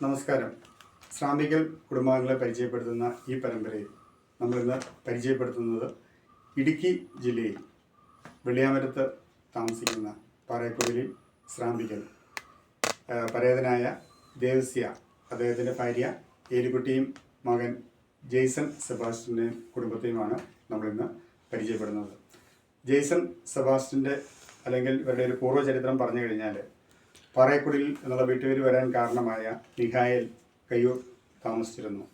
നമസ്കാരം. ശ്രാമികൽ കുടുംബാംഗങ്ങളെ പരിചയപ്പെടുത്തുന്ന ഈ പരമ്പരയിൽ നമ്മളിന്ന് പരിചയപ്പെടുത്തുന്നത് ഇടുക്കി ജില്ലയിൽ വെള്ളിയാമരത്ത് താമസിക്കുന്ന പാറയക്കുടലിൽ ശ്രാമ്പികൽ പരേതനായ ദേവസ്യ അദ്ദേഹത്തിന്റെ ഭാര്യ ഏലിക്കുട്ടിയും മകൻ ജെയ്സൺ സെബാസ്റ്റിന്റെയും കുടുംബത്തെയുമാണ് നമ്മളിന്ന് പരിചയപ്പെടുന്നത്. ജെയ്സൺ സെബാസ്റ്റിന്റെ അല്ലെങ്കിൽ ഇവരുടെ ഒരു പൂർവചരിത്രം പറഞ്ഞു കഴിഞ്ഞാൽ പാറയക്കുടിൽ എന്നുള്ള വീട്ടുപേര് വരാൻ കാരണമായ മിഹായൽ കയ്യൂർ താമസിച്ചിരുന്നു.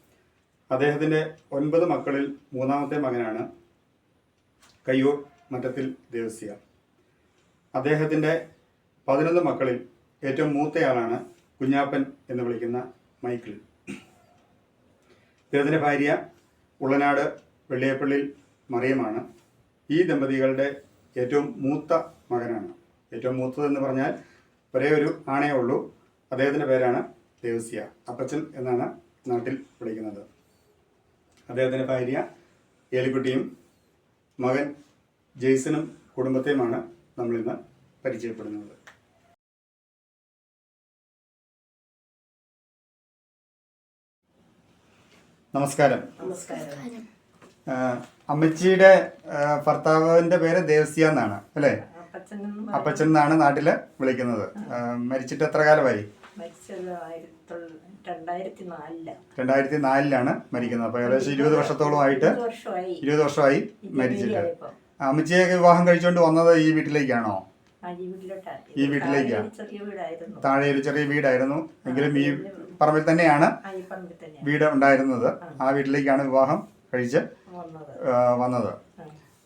അദ്ദേഹത്തിന്റെ ഒൻപത് മക്കളിൽ മൂന്നാമത്തെ മകനാണ് കയ്യൂർ മറ്റത്തിൽ ദേവസ്യ. അദ്ദേഹത്തിന്റെ പതിനൊന്ന് മക്കളിൽ ഏറ്റവും മൂത്തയാളാണ് കുഞ്ഞാപ്പൻ എന്ന് വിളിക്കുന്ന മൈക്കിൾ. ഇദ്ദേഹത്തിന്റെ ഭാര്യ ഉള്ളനാട് വെള്ളിയപ്പള്ളിൽ മറിയമാണ്. ഈ ദമ്പതികളുടെ ഏറ്റവും മൂത്ത മകനാണ്. ഏറ്റവും മൂത്തതെന്ന് പറഞ്ഞാൽ ഒരേ ഒരു ആണേ ഉള്ളൂ. അദ്ദേഹത്തിന്റെ പേരാണ് ദേവസ്യ. അപ്പച്ചൻ എന്നാണ് നാട്ടിൽ വിളിക്കുന്നത് അദ്ദേഹത്തിന്റെ ഭാര്യ ഏലിക്കുട്ടിയും മകൻ ജെയ്സനും കുടുംബത്തെയുമാണ് നമ്മളിന്ന് പരിചയപ്പെടുന്നത്. നമസ്കാരം. അമ്മച്ചിയുടെ ഭർത്താവിന്റെ പേര് ദേവസ്യ എന്നാണ് അല്ലേ? അപ്പച്ചൻ എന്നാണ് നാട്ടിൽ വിളിക്കുന്നത്. മരിച്ചിട്ട് എത്ര കാലമായി? രണ്ടായിരത്തി നാലിലാണ് മരിക്കുന്നത്. അപ്പൊ ഏകദേശം ഇരുപത് വർഷത്തോളമായിട്ട് ഇരുപത് വർഷമായി. ഇരുപത് വർഷമായി മരിച്ചിട്ട്. അമ്മച്ചിയൊക്കെ വിവാഹം കഴിച്ചുകൊണ്ട് വന്നത് ഈ വീട്ടിലേക്കാണോ? ഈ വീട്ടിലേക്കാണ്? താഴെ ഒരു ചെറിയ വീടായിരുന്നു. എങ്കിലും ഈ പറമ്പിൽ തന്നെയാണ് വീട് ഉണ്ടായിരുന്നത്. ആ. വീട്ടിലേക്കാണ് വിവാഹം കഴിച്ച് വന്നത്.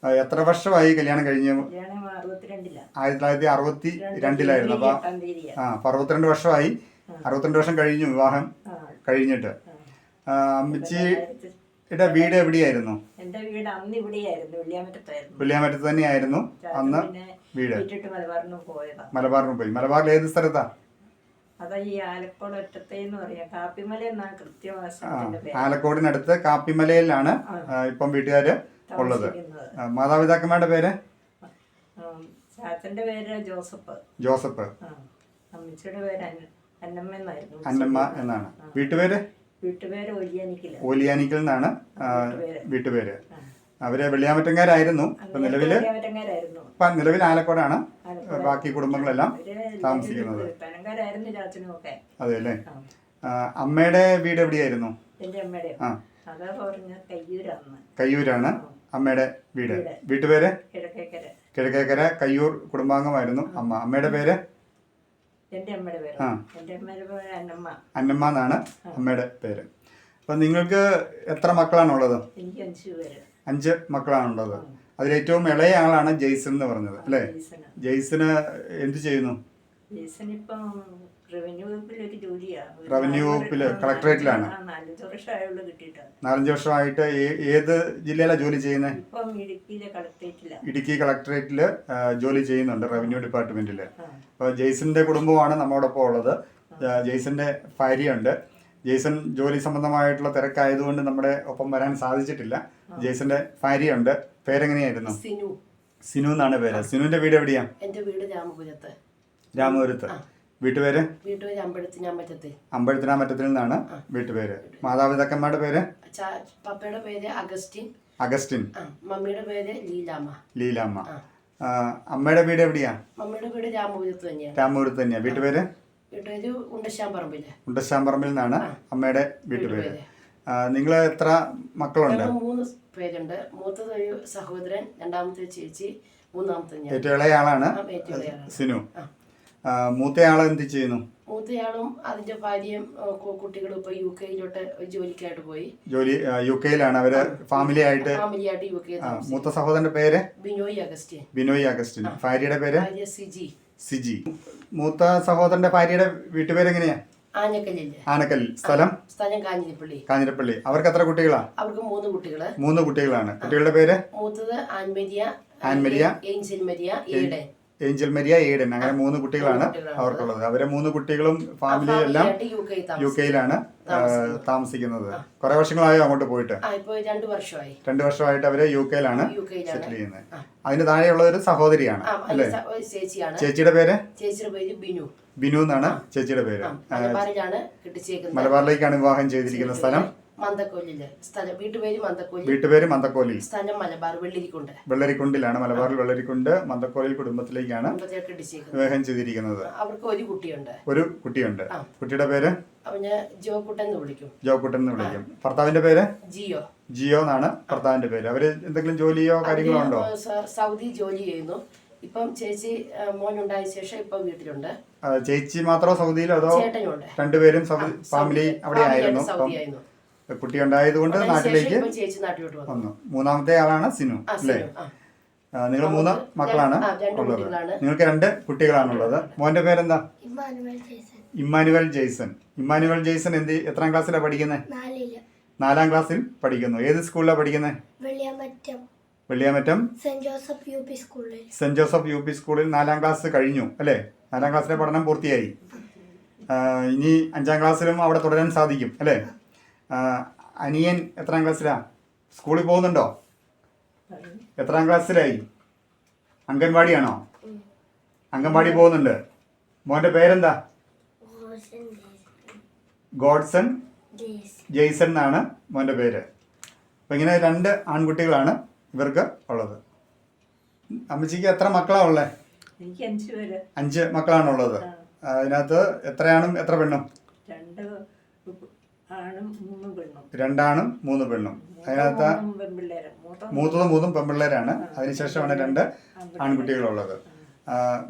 എത്ര വർഷമായി കല്യാണം കഴിഞ്ഞ്? ആയിരത്തി തൊള്ളായിരത്തി അറുപത്തി രണ്ടിലായിരുന്നു അപ്പൊ ആ അപ്പൊ അറുപത്തിരണ്ട് വർഷമായി. അറുപത്തിരണ്ട് വർഷം കഴിഞ്ഞു വിവാഹം കഴിഞ്ഞിട്ട്. അമ്മച്ചി എന്റെ അമ്മച്ചിയുടെ വീട് എവിടെയായിരുന്നു? എന്റെ വീട് അന്ന് ഇവിടെയായിരുന്നു വെള്ളിയാമറ്റത്തായിരുന്നു. വെള്ളിയാമറ്റത്ത് തന്നെയായിരുന്നു അന്ന് വീട്. മലബാറിന് പോയതാ. മലബാറിന് പോയി. മലബാറിൽ ഏത് സ്ഥലത്താ? അതാ ഈ ആലക്കോട് ഒറ്റത്തേന്ന് പറയാം. കാപ്പിമല എന്നാ കൃത്യമായ ആലക്കോടിനടുത്ത് കാപ്പിമലയിലാണ് ഇപ്പം വീട്ടുകാര് ഉള്ളത്. മാതാപിതാക്കന്മാരുടെ പേര്? ചാച്ചന്റെ പേര് ജോസഫ് ജോസഫ് അമ്മച്ചിയുടെ പേര് അന്ന- അന്നമ്മ എന്നായിരുന്നു അന്നമ്മ എന്നാണ്. വീട്ടുപേര്? വീട്ടുപേര് ഓലിയാനിക്കൽ. എന്നാണ്. വീട്ടുപേര്. അവർ വെള്ളിയാമറ്റങ്കാരായിരുന്നു ഇപ്പൊ നിലവിൽ ഇപ്പൊ നിലവിൽ ആലക്കോടാണ് ബാക്കി കുടുംബങ്ങളെല്ലാം താമസിക്കുന്നത്. അതെല്ലേ അതെ അല്ലേ അമ്മയുടെ വീട് എവിടെയായിരുന്നു? കയ്യൂരാണ്. അമ്മയുടെ വീട്. വീട്ടുപേര്? കിഴക്കേക്കര. കയ്യൂർ കുടുംബാംഗമായിരുന്നു. അമ്മ അമ്മയുടെ പേര്? അന്നമ്മ. എന്നാണ് അമ്മയുടെ പേര്. അപ്പൊ നിങ്ങൾക്ക് എത്ര മക്കളാണുള്ളത്? അഞ്ചു മക്കളാണുള്ളത്. അതിലേറ്റവും ഇളയ ആളാണ് ജെയ്സൺ എന്ന് പറഞ്ഞത് അല്ലേ? ജെയ്സന് ജെയ്സന് എന്ത് ചെയ്യുന്നു? ജെയ്സൺ ഇപ്പം റവന്യൂ വകുപ്പിൽ കളക്ടറേറ്റിലാണ്. നാലഞ്ചു നാലഞ്ച് വർഷമായുള്ളൂ കിട്ടിയിട്ട് നാലഞ്ച് വർഷമായിട്ട് ഏ- ഏത് ജില്ലയിലാണ് ജോലി ചെയ്യുന്നത് ഇപ്പം ഇടുക്കിയിലെ കളക്ടറേറ്റില്ല ഇടുക്കി കളക്ടറേറ്റിൽ ജോലി ചെയ്യുന്നുണ്ട് റവന്യൂ ഡിപ്പാർട്ട്മെന്റിൽ. അപ്പൊ അപ്പോൾ ജെയ്സന്റെ കുടുംബമാണ് നമ്മോടൊപ്പം ഉള്ളത്. ആ, ജെയ്സന്റെ ഭാര്യയുണ്ട്. ജെയ്സൺ ജോലി സംബന്ധമായിട്ടുള്ള തിരക്കായതുകൊണ്ട് നമ്മുടെ ഒപ്പം വരാൻ സാധിച്ചിട്ടില്ല. ജെയ്സന്റെ ഭാര്യയുണ്ട്. പേരെങ്ങനെയായിരുന്നു? സിനു. സിനു എന്നാണ് പേര്. സിനുവിന്റെ വീട് എവിടെയാ? വീട് രാമപുരത്ത്. രാമപുരത്ത്. വീട്ടുപേര്? വീട്ടുപേര് അമ്പഴത്തിനാമറ്റത്തിൽ നിന്നാണ് വീട്ടുപേര്. മാതാപിതാക്കന്മാരുടെ പേര്? ചാ പപ്പയുടെ പേര് അഗസ്റ്റിൻ. അഗസ്റ്റിൻ. ആ മമ്മിയുടെ പേര് ലീലാമ്മ. ലീലാമ്മ. ആ, അമ്മയുടെ വീട് എവിടെയാ? മമ്മിയുടെ വീട് രാമപുരത്ത് തന്നെയാണ് രാമപുരത്ത് തന്നെയാ. വീട്ടുപേര്? വീട്ടുപേര് ഉണ്ടശാമ്പറമ്പിൽ നിന്നാണ് അമ്മയുടെ വീട്ടുപേര്. നിങ്ങൾ എത്ര മക്കളുണ്ട്? ഞങ്ങൾ മൂന്ന് പേരുണ്ട്. മൂത്തത് ഒരു സഹോദരൻ രണ്ടാമത്തെ ചേച്ചി മൂന്നാമത്തെ ഞാൻ. ഏറ്റവും ഇളയ ആളാണ് ആ, ഏറ്റവും ഇളയതാണ്. സിനു. ആ. മൂത്തയാൾ എന്ത് ചെയ്യുന്നു മൂത്തയാളും അതിന്റെ ഭാര്യയും കുട്ടികളും ഇപ്പൊ യു കെയിലോട്ട് ജോലിക്കായിട്ട് പോയി. ജോലി യു കെയിലാണ്. അവർ ഫാമിലി ആയിട്ട് ഫാമിലിയായിട്ട് യു കെ മൂത്ത സഹോദരന്റെ പേര്? ബിനോയ് അഗസ്റ്റിൻ. ബിനോയ് അഗസ്റ്റിൻ. ഭാര്യയുടെ പേര്? സിജി. സിജി. മൂത്ത സഹോദരന്റെ ഭാര്യയുടെ വീട്ടുപേര് എങ്ങനെയാ ആനക്കല്ലിൽ സ്ഥലം? സ്ഥലം കാഞ്ഞിരപ്പള്ളി. കാഞ്ഞിരപ്പള്ളി. അവർക്ക് എത്ര കുട്ടികളാ? അവർക്ക് മൂന്ന് കുട്ടികൾ. മൂന്ന് കുട്ടികളാണ്. കുട്ടികളുടെ പേര്? മൂത്തത് Annmaria Annmaria, Angel Maria Eden Angel Maria Eden. അങ്ങനെ മൂന്ന് കുട്ടികളാണ് അവർക്കുള്ളത്. അവരെ മൂന്ന് കുട്ടികളും ഫാമിലി എല്ലാം യു കെയിലാണ് താമസിക്കുന്നത്. കുറെ വർഷങ്ങളായോ അങ്ങോട്ട് പോയിട്ട്? രണ്ടു വർഷമായി. രണ്ടു വർഷമായിട്ട് അവർ യു കെയിലാണ് സെറ്റിൽ ചെയ്യുന്നത്. അതിന് താഴെയുള്ള ഒരു സഹോദരിയാണ് അല്ലേ? ചേച്ചിയുടെ പേര്? ബിനു. ബിനു എന്നാണ് ചേച്ചിയുടെ പേര്. മലബാറിലേക്കാണ് വിവാഹം ചെയ്തിരിക്കുന്ന സ്ഥലം. മന്തക്കോലിൽ സ്ഥലം വീട്ടുപേര് മന്തക്കോലി വീട്ടുപേര് മന്തക്കോലിൽ സ്ഥലം മലബാർ വെള്ളരിക്കുണ്ട്. വെള്ളരിക്കുണ്ടിലാണ്. മലബാറിൽ വെള്ളരിക്കുണ്ട്. മന്തക്കോലിൽ കുടുംബത്തിലേക്കാണ് വിവാഹം ചെയ്തിരിക്കുന്നത്. അവർക്ക് ഒരു കുട്ടിയുണ്ട്. ഒരു കുട്ടിയുണ്ട്. കുട്ടിയുടെ പേര്? അവന് ജോക്കുട്ടൻ എന്ന് വിളിക്കും. ജോക്കുട്ടൻ എന്ന് വിളിക്കും. ഭർത്താവിന്റെ പേര്? ജിയോ. ജിയോ എന്നാണ് ഭർത്താവിന്റെ പേര്. അവർ എന്തെങ്കിലും ജോലിയോ കാര്യങ്ങളോ ഉണ്ടോ? സൗദി ജോലി ചെയ്യുന്നു. ഇപ്പം ചേച്ചി മോനുണ്ടായ ശേഷം ഇപ്പം വീട്ടിലുണ്ട്. ചേച്ചി മാത്രമോ സൗദിയിലോ അതോ രണ്ടുപേരും ഫാമിലി അവിടെ ആയിരുന്നു. സൗദി ആയിരുന്നു കുട്ടി ഉണ്ടായതുകൊണ്ട് കൊണ്ട് നാട്ടിലേക്ക് വന്നു. മൂന്നാമത്തെ ആളാണ് സിനു അല്ലേ? നിങ്ങൾ മൂന്ന് മക്കളാണ് ഉള്ളത്. കുട്ടികളാണ്. നിങ്ങൾക്ക് രണ്ട് കുട്ടികളാണുള്ളത്. മോന്റെ പേരെന്താ? ഇമ്മാനുവൽ ജെയ്സൺ ഇമ്മാനുവൽ ജെയ്സൺ എന്ത് എത്രാം ക്ലാസ്സിലാണ് പഠിക്കുന്നത് നാലിൽ. നാലാം ക്ലാസ്സിൽ പഠിക്കുന്നു. ഏത് സ്കൂളിലാണ് പഠിക്കുന്നത് Velliyamattam. Saint Joseph U P സ്കൂളിൽ നാലാം ക്ലാസ് കഴിഞ്ഞു അല്ലേ? നാലാം ക്ലാസ്സിലെ പഠനം പൂർത്തിയായി. ഇനി അഞ്ചാം ക്ലാസ്സിലും അവിടെ തുടരാൻ സാധിക്കും അല്ലേ? അനിയൻ എത്രാം ക്ലാസ്സിലാ? സ്കൂളിൽ പോകുന്നുണ്ടോ? എത്രാം ക്ലാസ്സിലായി? അംഗൻവാടിയാണോ? അംഗൻവാടി പോകുന്നുണ്ട്. മോന്റെ പേരെന്താ? ഗോഡ്സൺ ജെയ്സൺ എന്നാണ് മോന്റെ പേര്. അപ്പം ഇങ്ങനെ രണ്ട് ആൺകുട്ടികളാണ് ഇവർക്ക് ഉള്ളത്. അമ്മച്ചിക്ക് എത്ര മക്കളാണ് ഉള്ളത് അഞ്ച് മക്കളാണുള്ളത്. അതിനകത്ത് എത്രയാണും എത്ര പെണ്ണും രണ്ട് ആണും മൂന്ന് പെണ്ണും രണ്ടാണും മൂന്ന് പെണ്ണും. അതിനകത്ത് മൂത്തതും മൂന്നും പെൺപിള്ളേരാണ്. അതിനുശേഷമാണ് രണ്ട് ആൺകുട്ടികളുള്ളത്.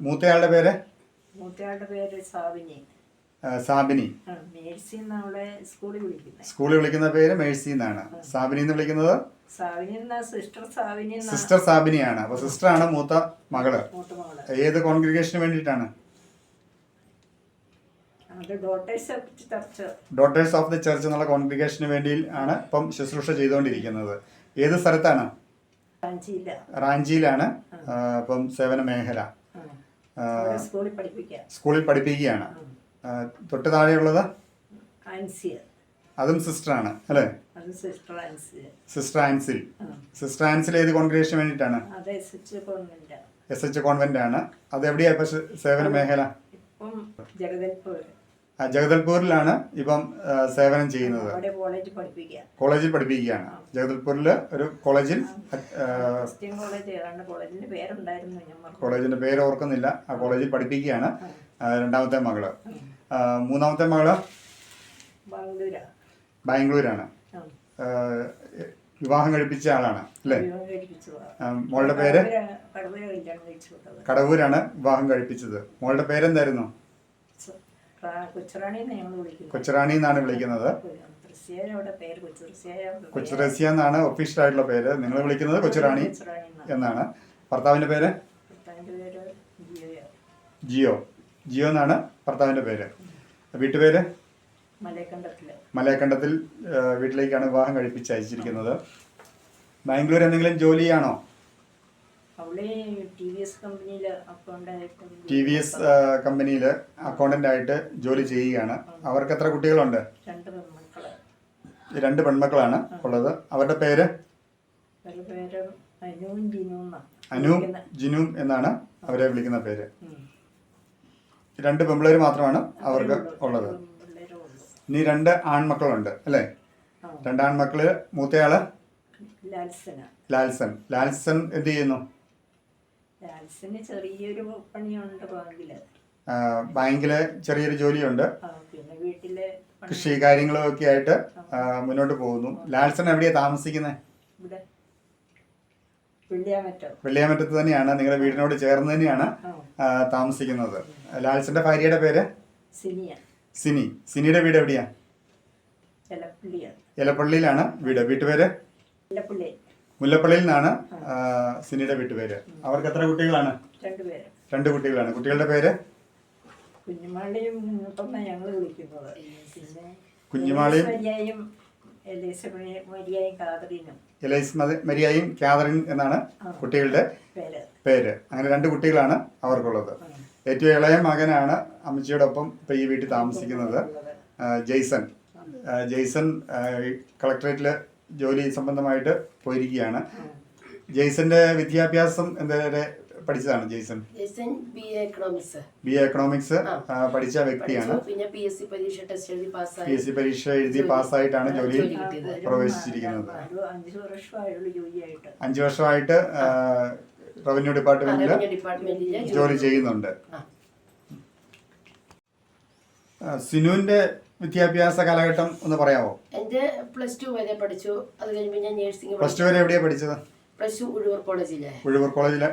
മൂത്തയാളുടെ പേര്? മൂത്തയാളുടെ പേര് സാബിനി. സാബിനി. സ്കൂളിൽ വിളിക്കുന്ന പേര് മേഴ്സി എന്നാണ് സാബിനി എന്ന് വിളിക്കുന്നത് സിസ്റ്റർ സാബിനിയാണ്. അപ്പൊ സിസ്റ്ററാണ് മൂത്ത മകൾ. മൂത്ത മകൾ. ഏത് കോൺഗ്രിഗേഷന് വേണ്ടിയിട്ടാണ്? Daughters of the church. എന്നുള്ള കോൺഗ്രിഗേഷന് വേണ്ടി ആണ് ഇപ്പം ശുശ്രൂഷ ചെയ്തുകൊണ്ടിരിക്കുന്നത്. ഏത് സ്ഥലത്താണ്? റാഞ്ചിയിലാണ്. ഇപ്പം സേവന മേഖല. സ്കൂളിൽ പഠിപ്പിക്കാം. സ്കൂളിൽ പഠിപ്പിക്കുകയാണ്. തൊട്ട് താഴെയുള്ളത്? അതും സിസ്റ്ററാണ് അല്ലേ? അത് sister sister Ancil. Sister Ancil ഏത് കോൺഗ്രേഷന് വേണ്ടിയിട്ടാണ്? എസ് എച്ച് കോൺവെന്റ് ആണ്. അത് എവിടെയാ ഇപ്പൊ സേവന മേഖല? ജഗദൽപൂർ ജഗദൽപൂരിലാണ് ഇപ്പം സേവനം ചെയ്യുന്നത്. കോളേജിൽ പഠിപ്പിക്കാം കോളേജിൽ പഠിപ്പിക്കുകയാണ്. ജഗദൽപൂരിൽ ഒരു കോളേജിൽ കോളേജിന്റെ പേര് ഓർക്കുന്നില്ല. ആ കോളേജിൽ പഠിപ്പിക്കുകയാണ് രണ്ടാമത്തെ മകൾ. മൂന്നാമത്തെ മകൾ ബാംഗ്ലൂരാ. ബാംഗ്ലൂരാണ്. വിവാഹം കഴിപ്പിച്ച ആളാണ് അല്ലേ. മോളുടെ പേര്? കടവൂരാണ് വിവാഹം കഴിപ്പിച്ചത്. മോളുടെ പേരെന്തായിരുന്നു? കൊച്ചുറാണി ഞങ്ങൾ വിളിക്കുന്നത്. കൊച്ചുറാണി എന്നാണ് വിളിക്കുന്നത്. കൊച്ചുറസ്യ എന്നാണ് ഒഫീഷ്യൽ ആയിട്ടുള്ള പേര്. നിങ്ങൾ വിളിക്കുന്നത് കൊച്ചുറാണി എന്നാണ്. ഭർത്താവിന്റെ പേര്? ജിയോ. ജിയോ. എന്നാണ് ഭർത്താവിന്റെ പേര്. വീട്ടുപേര്? മലയക്കണ്ടത്തിൽ വീട്ടിലേക്കാണ് വിവാഹം കഴിപ്പിച്ച് അയച്ചിരിക്കുന്നത്. ബാംഗ്ലൂർ എന്തെങ്കിലും ജോലിയാണോ? ടി വി എസ് കമ്പനിയിൽ അക്കൗണ്ടന്റ് ആയിട്ട് ജോലി ചെയ്യുകയാണ്. അവർക്ക് എത്ര കുട്ടികളുണ്ട്? രണ്ട് പെൺമക്കൾ. രണ്ട് പെൺമക്കളാണ് ഉള്ളത്. അവരുടെ പേര്? അനു ജിനു എന്നാണ് അവരെ വിളിക്കുന്ന പേര്. രണ്ട് പെൺപിള്ളേർ മാത്രമാണ് അവർക്ക് ഉള്ളത്. ഇനി രണ്ട് ആൺമക്കളുണ്ട് അല്ലേ. രണ്ട് ആൺമക്കൾ മൂത്തയാൾ? ലാൽസൻ. ലാൽസൻ ലാൽസൺ എന്ത് ചെയ്യുന്നു? ലാൽസന് ചെറിയൊരു പണിയുണ്ട് ബാങ്കിൽ ചെറിയൊരു ജോലിയുണ്ട്. പിന്നെ വീട്ടിലെ കൃഷി കാര്യങ്ങളും ഒക്കെ ആയിട്ട് മുന്നോട്ട് പോകുന്നു. ലാൽസൺ എവിടെയാ താമസിക്കുന്നത് ഇവിടെ. വെള്ളിയാമറ്റം. വെള്ളിയാമറ്റത്ത് തന്നെയാണ് നിങ്ങളുടെ വീടിനോട് ചേർന്ന് തന്നെയാണ് താമസിക്കുന്നത്. ലാൽസന്റെ ഭാര്യയുടെ പേര്? സിനിയ. സിനി. സിനിയുടെ വീട് എവിടെയാ? എലപ്പള്ളിയാണ്. എലപ്പള്ളിയിലാണ് വീട്. വീട്ടുപേര്? മുല്ലപ്പള്ളിയിൽ നിന്നാണ് സിനിയുടെ വീട്ടുപേര്. അവർക്ക് എത്ര കുട്ടികളാണ്? രണ്ട് കുട്ടികളാണ്. കുട്ടികളുടെ പേര്? കുഞ്ഞുമാളിയും ഞങ്ങൾ വിളിക്കുന്നത്. പിന്നെ കുഞ്ഞുമാളിയും- എലീസ് മരിയായും കാതറിൻ എന്നാണ് കുട്ടികളുടെ പേര്. അങ്ങനെ രണ്ട് കുട്ടികളാണ് അവർക്കുള്ളത്. ഏറ്റവും ഇളയ മകനാണ് അമ്മച്ചിയുടെ ഒപ്പം ഇപ്പൊ ഈ വീട്ടിൽ താമസിക്കുന്നത് ജെയ്സൺ. ജെയ്സൺ കളക്ടറേറ്റിൽ ജോലി സംബന്ധമായിട്ട് പോയിരിക്കുകയാണ്. ജെയ്സന്റെ വിദ്യാഭ്യാസം എന്തേരെ പഠിച്ചതാണ് Jaison Jaison B A economics B A economics പഠിച്ച വ്യക്തിയാണ്. പിന്നെ പി എസ് സി പരീക്ഷ ടെസ്റ്റ് എഴുതി പി എസ് സി പരീക്ഷ എഴുതി. പാസ്സായിട്ടാണ് ജോലിയിൽ ജോലി പ്രവേശിച്ചിരിക്കുന്നത്. അഞ്ചു വർഷമായുള്ളൂ ജോലിയായിട്ട്. അഞ്ചു വർഷമായിട്ട് റവന്യൂ ഡിപ്പാർട്ട്മെന്റിൽ ഡിപ്പാർട്ട്മെന്റിലെ ജോലി ചെയ്യുന്നുണ്ട്. സിനുവിന്റെ വിദ്യാഭ്യാസ കാലഘട്ടം ഒന്ന് പറയാമോ എന്റെ പ്ലസ് ടു വരെ പഠിച്ചു. അത് കഴിഞ്ഞ് ഞാൻ നേഴ്സിംഗ് പ്ലസ് ടു വരെ എവിടെയാ പഠിച്ചത്? പ്ലസ് ടു ഉഴൂർ കോളേജിലെ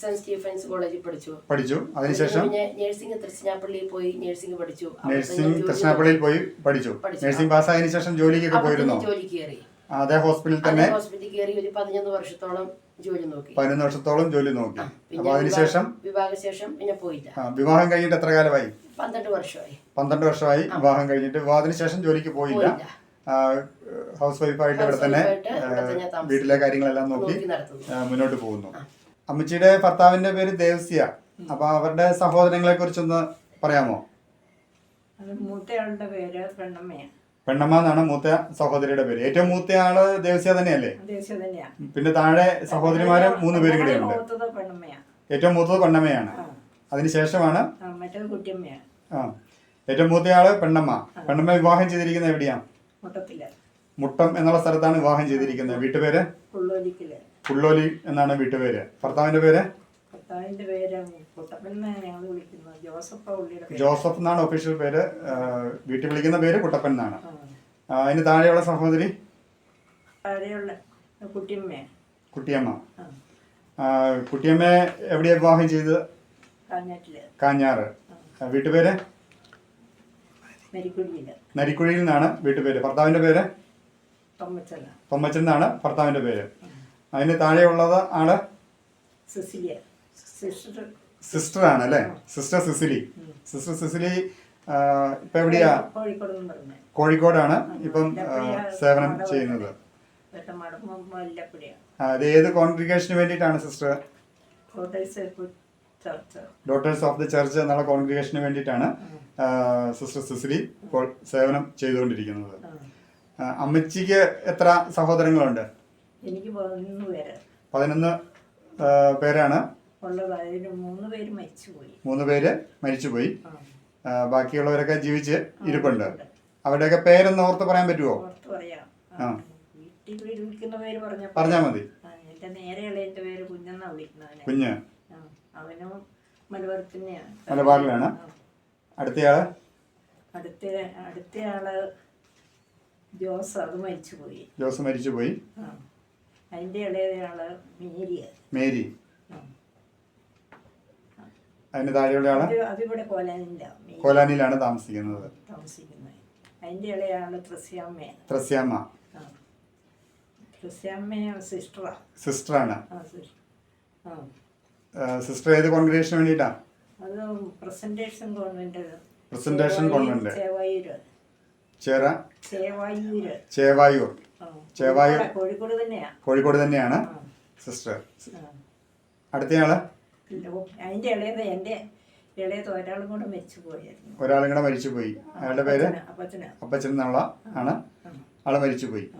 സെന്റ് സ്റ്റീഫൻസ് കോളേജിൽ പഠിച്ചു. പഠിച്ചു. അതിനുശേഷം? പിന്നെ നേഴ്സിംഗ് തൃശ്ശിനാപ്പള്ളിയിൽ പോയി നേഴ്സിംഗ് പഠിച്ചു. നേഴ്സിംഗ് തൃശ്ശനാപ്പള്ളിയിൽ പോയി പഠിച്ചു. പാസ് പാസ്സായതിനു ശേഷം ജോലിക്കൊക്കെ പോയിരുന്നു? ജോലി കയറി അതേ ഹോസ്പിറ്റലിൽ തന്നെ ഹോസ്പിറ്റലിൽ കയറി ഒരു പതിനൊന്ന് വർഷത്തോളം ജോലി നോക്കി. പതിനൊന്ന് വർഷത്തോളം ജോലി നോക്കി. അപ്പൊ അതിനുശേഷം? വിവാഹശേഷം പിന്നെ പോയില്ല. വിവാഹം കഴിഞ്ഞിട്ട് എത്ര കാലമായി? പന്ത്രണ്ട് വർഷമായി. പന്ത്രണ്ട് വർഷമായി വിവാഹം കഴിഞ്ഞിട്ട്. വിവാഹത്തിന് ശേഷം ജോലിക്ക് പോയില്ല. ഹൗസ് വൈഫായിട്ട് ഇവിടെ തന്നെ. വീട്ടിലെ കാര്യങ്ങളെല്ലാം നോക്കി മുന്നോട്ട് പോകുന്നു. അമ്മച്ചിയുടെ ഭർത്താവിന്റെ പേര് ദേവസ്യ. അപ്പൊ അവരുടെ സഹോദരങ്ങളെ കുറിച്ചൊന്ന് പറയാമോ? മൂത്തയാളുടെ പേര് പെണ്ണമ്മയാണ്. പെണ്ണമ്മ എന്നാണ് മൂത്ത സഹോദരിയുടെ പേര്. ഏറ്റവും മൂത്ത ആൾ ദേവസ്യ തന്നെയല്ലേ? പിന്നെ താഴെ സഹോദരിമാരെ മൂന്ന് പേരും കൂടെ ഉണ്ട്. ഏറ്റവും മൂത്തത് പെണ്ണമ്മയാണ്. അതിനുശേഷമാണ് മറ്റേത് കുട്ടിയമ്മയാ ആ. ഏറ്റവും മൂത്തയാൾ പെണ്ണമ്മ. പെണ്ണമ്മ വിവാഹം ചെയ്തിരിക്കുന്നത് എവിടെയാ? മുട്ടം എന്നുള്ള സ്ഥലത്താണ് വിവാഹം ചെയ്തിരിക്കുന്നത്. വീട്ടുപേര്? പുള്ളോലി എന്നാണ് വീട്ടുപേര്. ഭർത്താവിന്റെ പേര്? ജോസഫ് എന്നാണ് ഒഫീഷ്യൽ പേര്. വീട്ടിൽ വിളിക്കുന്ന പേര് കുട്ടപ്പൻ എന്നാണ്. അതിന് താഴെയുള്ള സഹോദരി? കുട്ടിയമ്മ കുട്ടിയമ്മയാ. കുട്ടിയമ്മ. എവിടെയാ വിവാഹം ചെയ്തത്? കാഞ്ഞാറ്. വീട്ടുപേര്? നരിക്കുഴിയിൽ നിന്നാണ് വീട്ടുപേര്. ഭർത്താവിന്റെ പേര്? തൊമ്മച്ചൻ എന്നാണ് ഭർത്താവിന്റെ പേര്. അതിന് താഴെയുള്ളത് ആൾ? സിസ്റ്റർ. ആണ് അല്ലേ സിസ്റ്റർ സിസിലി. സിസ്റ്റർ സിസിലി ഇപ്പൊ എവിടെയാ? കോഴിക്കോടാണ് ഇപ്പം സേവനം ചെയ്യുന്നത്. അത് ഏത് കോൺഗ്രിഗേഷന് വേണ്ടിയിട്ടാണ് sister? Daughters of the church എന്നുള്ള കോൺഗ്രിഗേഷന് വേണ്ടിയിട്ടാണ്. സിസ്റ്റർ സിസിലി ഇപ്പോൾ സേവനം ചെയ്തുകൊണ്ടിരിക്കുന്നത്. അമ്മച്ചിക്ക് എത്ര സഹോദരങ്ങളുണ്ട്? എനിക്ക് പതിനൊന്ന് പേര്. പതിനൊന്ന് ആ, പേരാണ്? മൂന്ന് പേര് മരിച്ചുപോയി. ബാക്കിയുള്ളവരൊക്കെ ജീവിച്ച് ഇരിപ്പുണ്ട്. അവരുടെയൊക്കെ പേരൊന്ന് ഓർത്ത് പറയാൻ പറ്റുമോ പറഞ്ഞാ മതി. കുഞ്ഞ്. മലബാറിലാണ്. അടുത്തയാൾ? അടുത്ത അടുത്തയാൾ ജോസ് അത് മരിച്ചുപോയി. ജോസ് മരിച്ചുപോയി. ആ. അതിന്റെ ഇളയയാൾ മേരി. മേരി. അതിന് താഴെയുള്ള ആൾ? അത് അതിവിടെ കോലാനിലാണ് കോലാനിലാണ് താമസിക്കുന്നത്. താമസിക്കുന്നത്. അതിന്റെ ഇളയാൾ ത്രസ്യാമ്മയാണ് ത്രസ്യാമ്മ. ആ. ത്രസ്യാമ്മ സിസ്റ്ററാ. സിസ്റ്ററാണ്. സിസ്റ്റർ. ഏത് കോൺഗ്രേഷന് വേണ്ടിയിട്ടാ? അത് presentation convent presentation convent. Chevayur. ചേറ Chevayur. Chevayur. Chevayur. Kozhikode- Kozhikode തന്നെയാ. കോഴിക്കോട് തന്നെയാണ്. സിസ്റ്റർ. അടുത്തയാൾ? അതിന്റെ ഇളയത് എന്റെ ഇളയത് ഒരാളും കൂടെ മരിച്ചു പോയായിരുന്നു. ഒരാളും കൂടെ മരിച്ചുപോയി അയാളുടെ പേര്? അപ്പച്ചൻ എന്നുള്ള ആണ്. ആൾ മരിച്ചുപോയി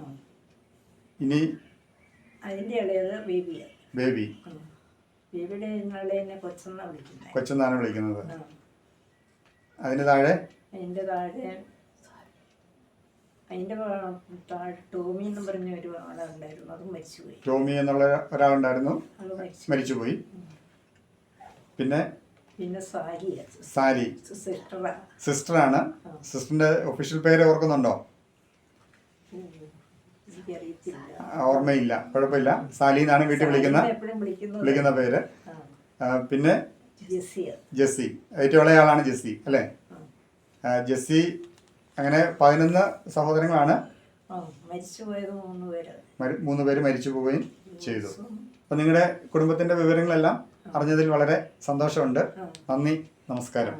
ഇനി അതിന്റെ ഇളയത് ബേബി. ബേബി ബേബിയുടെ ഇളയനെ കൊച്ചെന്നാ വിളിക്കുന്നത് കൊച്ചെന്നാണ് വിളിക്കുന്നത്. അതിന് താഴെ? അതിന്റെ താഴെ അതിന്റെ താഴെ ടോമി എന്ന് പറഞ്ഞ ഒരു ആളുണ്ടായിരുന്നു. അത് മരിച്ചുപോയി. ടോമി എന്നുള്ള ഒരാളുണ്ടായിരുന്നു. മരിച്ചുപോയി. പിന്നെ? പിന്നെ സാരി സാരി സിസ്റ്ററാണ്. സിസ്റ്ററാണ് സിസ്റ്ററിന്റെ ഒഫീഷ്യൽ പേര് ഓർക്കുന്നുണ്ടോ? ഓർമ്മയില്ല. കുഴപ്പമില്ല. സാലി എന്നാണ് വീട്ടിൽ വിളിക്കുന്ന വിളിക്കുന്നത്? വിളിക്കുന്ന പേര്. പിന്നെ? ജെസ്സി. ഏറ്റവും ഇളയാളാണ് ജെസ്സി അല്ലേ? ജെസ്സി അങ്ങനെ പതിനൊന്ന് സഹോദരങ്ങളാണ്. മൂന്ന് പേര്. മരിച്ചു പോവുകയും ചെയ്തു. അപ്പം നിങ്ങളുടെ കുടുംബത്തിന്റെ വിവരങ്ങളെല്ലാം അറിഞ്ഞതിൽ വളരെ സന്തോഷമുണ്ട്. നന്ദി നമസ്കാരം.